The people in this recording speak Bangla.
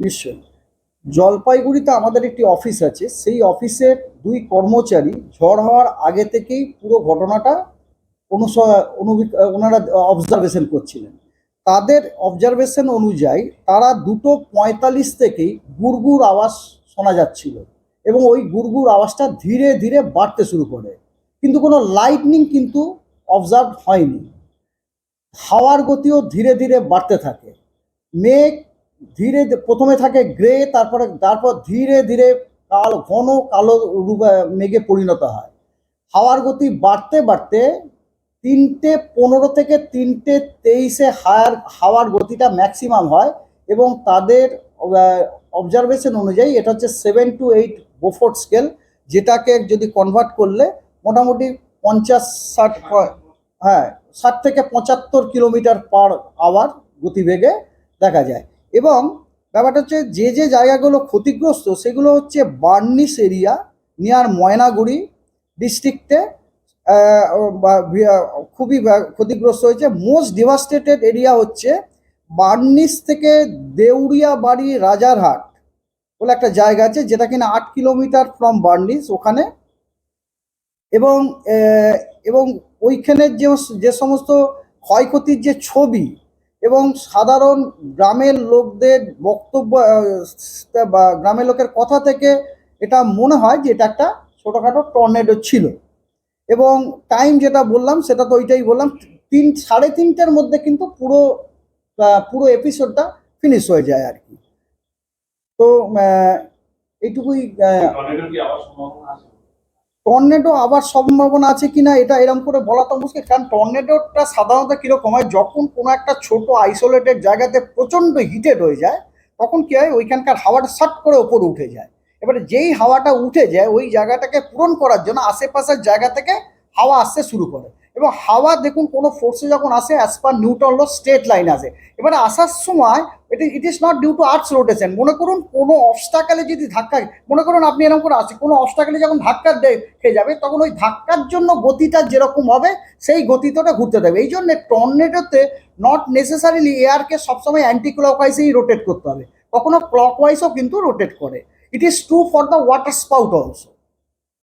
নিশ্চয়ই। জলপাইগুড়িতে আমাদের একটি অফিস আছে। সেই অফিসের দুই কর্মচারী ঝড় হওয়ার আগে থেকেই পুরো ঘটনাটা অনুস ওনারা অবজারভেশন করছিলেন। তাদের অবজারভেশন অনুযায়ী তারা দুটো পঁয়তাল্লিশ থেকেই গুড়গুড় আওয়াজ শোনা যাচ্ছিল এবং ওই গুড়গুড় আওয়াজটা ধীরে ধীরে বাড়তে শুরু করে। কিন্তু কোনো লাইটনিং কিন্তু অবজার্ভ হয়নি। হাওয়ার গতিও ধীরে ধীরে বাড়তে থাকে। মেঘ ধীরে প্রথমে থাকে গ্রে, তারপরে, তারপর ধীরে ধীরে কাল ঘন, কালো রূপ মেঘে পরিণত হয়। হাওয়ার গতি বাড়তে বাড়তে তিনটে পনেরো থেকে তিনটে তেইশে হায়ার, হাওয়ার গতিটা ম্যাক্সিমাম হয় এবং তাদের অবজারভেশন অনুযায়ী এটা হচ্ছে seven to eight Beaufort scale যেটাকে যদি কনভার্ট করলে মোটামুটি পঞ্চাশ, ষাট হ্যাঁ ষাট থেকে পঁচাত্তর কিলোমিটার পার আওয়ার গতিবেগে দেখা যায়। এবং ব্যাপারটা হচ্ছে যে যে জায়গাগুলো ক্ষতিগ্রস্ত, সেগুলো হচ্ছে বার্নিস এরিয়া নিয়ার ময়নাগুড়ি ডিস্ট্রিক্টে খুবই ক্ষতিগ্রস্ত হয়েছে। মোস্ট ডিভাস্টেটেড এরিয়া হচ্ছে বার্নিস থেকে দেউরিয়া বাড়ি রাজারহাট বলে একটা জায়গা আছে, যেটা কিনা আট কিলোমিটার ফ্রম বার্নিস ওখানে। এবং এবং ওইখানের যে যে সমস্ত ক্ষয়ক্ষতির যে ছবি এবং সাধারণ গ্রামের লোকদের বক্তব্য বা গ্রামের লোকের কথা থেকে এটা মনে হয় যে এটা একটা ছোটোখাটো টর্নেডো ছিল। এবং টাইম যেটা বললাম, সেটা তো ওইটাই বললাম, তিন, সাড়ে তিনটের মধ্যে কিন্তু পুরো পুরো এপিসোডটা ফিনিশ হয়ে যায় আর কি। তো এইটুকুই টর্নেডো আবার সম্ভাবনা আছে কিনা এটা এরকম করে বলা তো মুশকিল, কারণ টর্নেডোটা সাধারণত কীরকম হয়, যখন কোনো একটা ছোট আইসোলেটেড জায়গাতে প্রচণ্ড হিটেড হয়ে যায়, তখন কী হয়, ওইখানকার হাওয়াটা সাট করে ওপরে উঠে যায়। এবারে যেই হাওয়াটা উঠে যায়, ওই জায়গাটাকে পূরণ করার জন্য আশেপাশের জায়গা থেকে হাওয়া আসতে শুরু করে। এবং হাওয়া দেখুন কোনো ফোর্সে যখন আসে as per Newton law straight line আসে। এবারে আসার সময়, এটা it is not due to earth's rotation মনে করুন কোনো অবস্টাকালে যদি ধাক্কা, মনে করুন আপনি এরকম করে আসে কোনো অবস্টাকালে যখন ধাক্কা খেয়ে যাবে, তখন ওই ধাক্কার জন্য গতিটা যেরকম হবে, সেই গতিটা ঘুরতে দেবে। এই জন্য টর্নেডোতে নট নেসেসারিলি এয়ারকে সবসময় অ্যান্টি ক্লকওয়াইজেই রোটেট করতে হবে। কখনো ক্লকওয়াইজও কিন্তু রোটেট করে। It is true for the water spout also